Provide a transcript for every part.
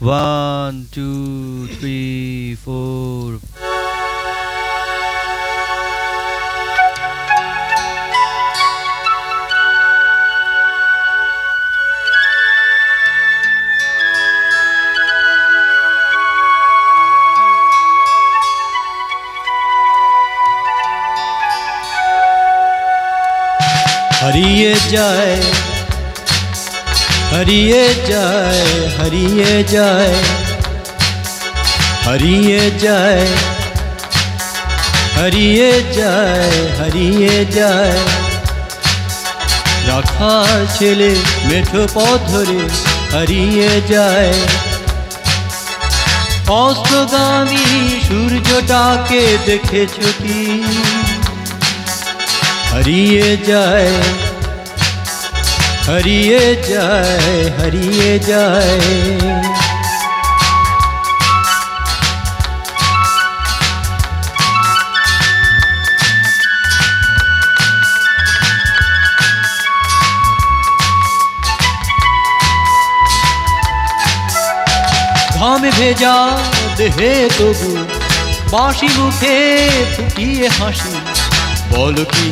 One, two, three, four. হারিয়ে যায় হারিয়ে যায় হারিয়ে যায় হারিয়ে যায় হারিয়ে যায় হারিয়ে যায় রাখার ছেলে মেঠো পথ ধরে হারিয়ে যায় অস্তগামী সূর্যটাকে দেখেছ কি হারিয়ে যায় হারিয়ে যায় হারিয়ে যায়। ঘামে ভেজা দেহে তবু বাসি মুখে ফুটিয়ে হাসি। বলো কি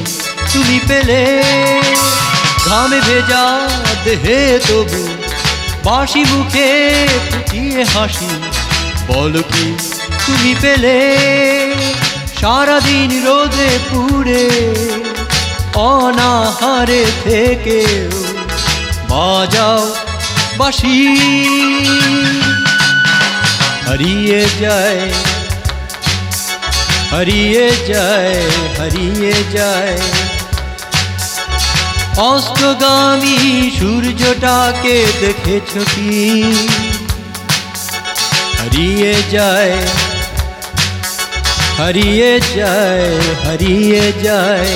তুমি পেলে? ঘামে ভেজা দেহে তবু বাসি মুখে ফুটিয়ে হাসি। বলো কি তুমি পেলে সারাদিন রোদে পুড়ে, অনাহারে থেকেও বাজাও বাসি হারিয়ে যায় হারিয়ে যায় হারিয়ে যায়। অস্তগামী সূর্যটাকে দেখেছ কি? হারিয়ে যায় হারিয়ে যায় হারিয়ে যায়।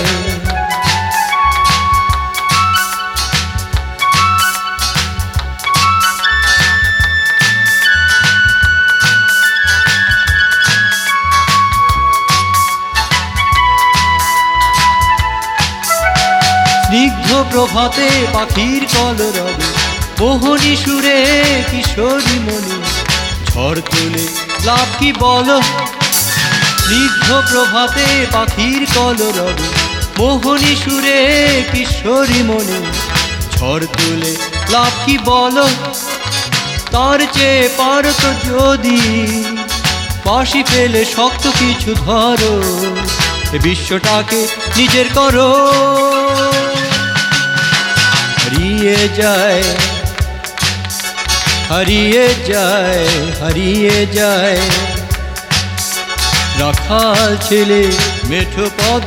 প্রভাতে পাখির কলরবে মোহনী সুরে কিশোরী মনি ঝড় তুলে লাভ কি বলো? স্নিগ্ধ প্রভাতে পাখির কলরবে মোহনী সুরে কিশোরী মনি ঝড় তুলে লাভ কি বলো? তার চেয়ে পারত যদি বাসি ফেলে শক্ত কিছু ধরো বিশ্বটাকে নিজের করো। যায়, হারিয়ে যায় হারিয়ে যায়। রাখাল ছেলে মেঠো পথ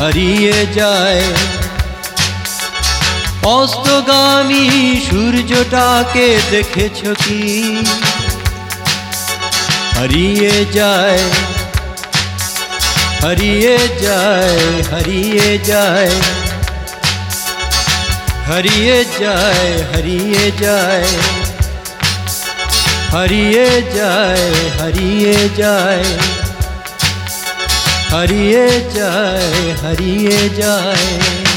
হারিয়ে যায়। অস্তগামী সূর্যটাকে দেখেছ কি? হারিয়ে যায় হারিয়ে যায় হারিয়ে যায়। हरिए जाए हरिए जाए। हरिए जाए हरिए जाए। हरिए जाए हरिए जाए।